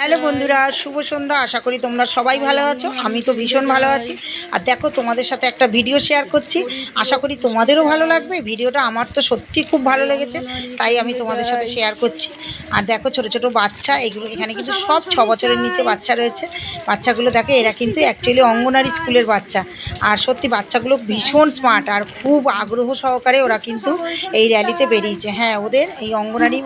Hello বন্ধুরা, শুভ সন্ধ্যা, আশা করি তোমরা সবাই ভালো আছো। আমি তো ভীষণ ভালো আছি। আর দেখো, তোমাদের সাথে একটা ভিডিও শেয়ার করছি। আশা করি তোমাদেরও ভালো লাগবে। ভিডিওটা আমার তো সত্যি খুব ভালো লেগেছে, তাই আমি তোমাদের সাথে শেয়ার করছি। আর দেখো, ছোট ছোট বাচ্চা, এগুলো এখানে কিন্তু সব ছ বছরের নিচে বাচ্চা রয়েছে। বাচ্চাগুলো দেখো, এরা কিন্তু অ্যাকচুয়ালি অঙ্গনারী স্কুলের বাচ্চা। আর সত্যি, বাচ্চাগুলো ভীষণ স্মার্ট আর খুব আগ্রহ সহকারে ওরা কিন্তু এই র্যালিতে বেরিয়েছে। হ্যাঁ ওদের এই অঙ্গনারী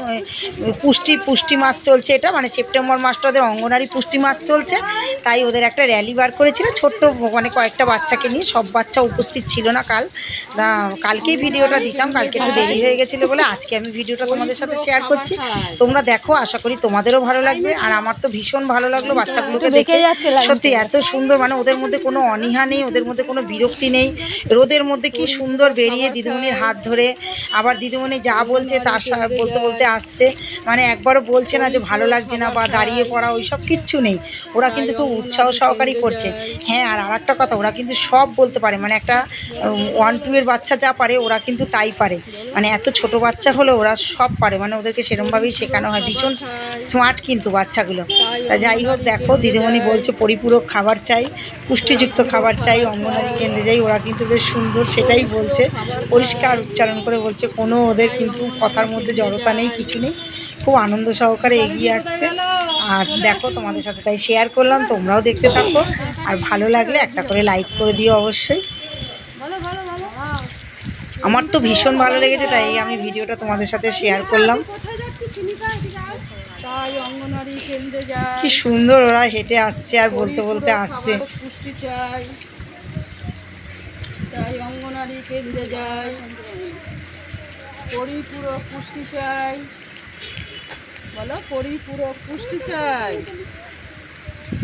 পুষ্টি পুষ্টি মাস চলছে এটা মানে সেপ্টেম্বর মাসটা ওদের অঙ্গনারী পুষ্টি মাস চলছে তাই ওদের একটা র্যালি বার করেছিল। ছোট্ট মানে কয়েকটা বাচ্চাকে নিয়ে সব বাচ্চা উপস্থিত ছিল না কাল। কালকেই ভিডিওটা দিতাম কালকে একটু দেরি হয়ে গেছিল বলে আজকে আমি ভিডিওটা তোমাদের সাথে শেয়ার করছি। তোমরা দেখো আশা করি তোমাদেরও ভালো লাগবে। আর আমার তো ভীষণ ভালো লাগল বাচ্চাগুলোকে দেখে সত্যি এত সুন্দর মানে ওদের মধ্যে কোনো অনীহা নেই ওদের মধ্যে কোনো বিরক্তি নেই। রোদের মধ্যে কি সুন্দর বেরিয়ে দিদিমণির হাত ধরে আবার দিদিমণি যা বলছে তার বলতে বলতে আসছে। মানে একবারও বলছে না যে ভালো লাগছে না বা দাঁড়িয়ে পড়া ওই সব কিচ্ছু নেই। ওরা কিন্তু খুব উৎসাহ সহকারেই করছে হ্যাঁ আর আরেকটা কথা, ওরা কিন্তু সব বলতে পারে। মানে একটা ওয়ান টু এর বাচ্চা যা পারে, ওরা কিন্তু তাই পারে। মানে এত ছোট বাচ্চা হলে ওরা সব পারে। মানে ওদেরকে সেরমভাবেই শেখানো হয়। ভীষণ স্মার্ট কিন্তু বাচ্চাগুলো। তা যাই হোক, দেখো, দিদিমণি বলছে, পরিপূরক খাবার চাই, পুষ্টিযুক্ত খাবার চাই অঙ্গনারী কেন্দ্রে যাই। ওরা কিন্তু বেশ সুন্দর সেটাই বলছে। পরিষ্কার উচ্চারণ করে বলছে, কোনো ওদের কিন্তু কথার মধ্যে জড়তা নেই, কিছু নেই। খুব আনন্দ সহকারে এগিয়ে আসছে। আর দেখো তোমাদের সাথে তাই শেয়ার করলাম, তোমরাও দেখতে থাকো। আর ভালো লাগলে একটা করে লাইক করে দিও অবশ্যই। আমার তো ভীষণ ভালো লেগেছে, তাই আমি ভিডিওটা তোমাদের সাথে শেয়ার করলাম। কি সুন্দর ওরা হেঁটে আসছে আর বলতে বলতে আসছে। অঙ্গনারী কেন্দ্রে যায় পরিপূরক পুষ্টি চাই। বলো, পরিপূরক পুষ্টি চাই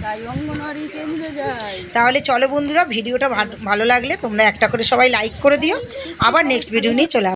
তাই অঙ্গনওয়াড়ি কেন্দ্রে তাহলে চলো বন্ধুরা, ভিডিওটা ভালো- লাগলে তোমরা একটা করে সবাই লাইক করে দিও আবার নেক্সট ভিডিও নিয়ে চলে।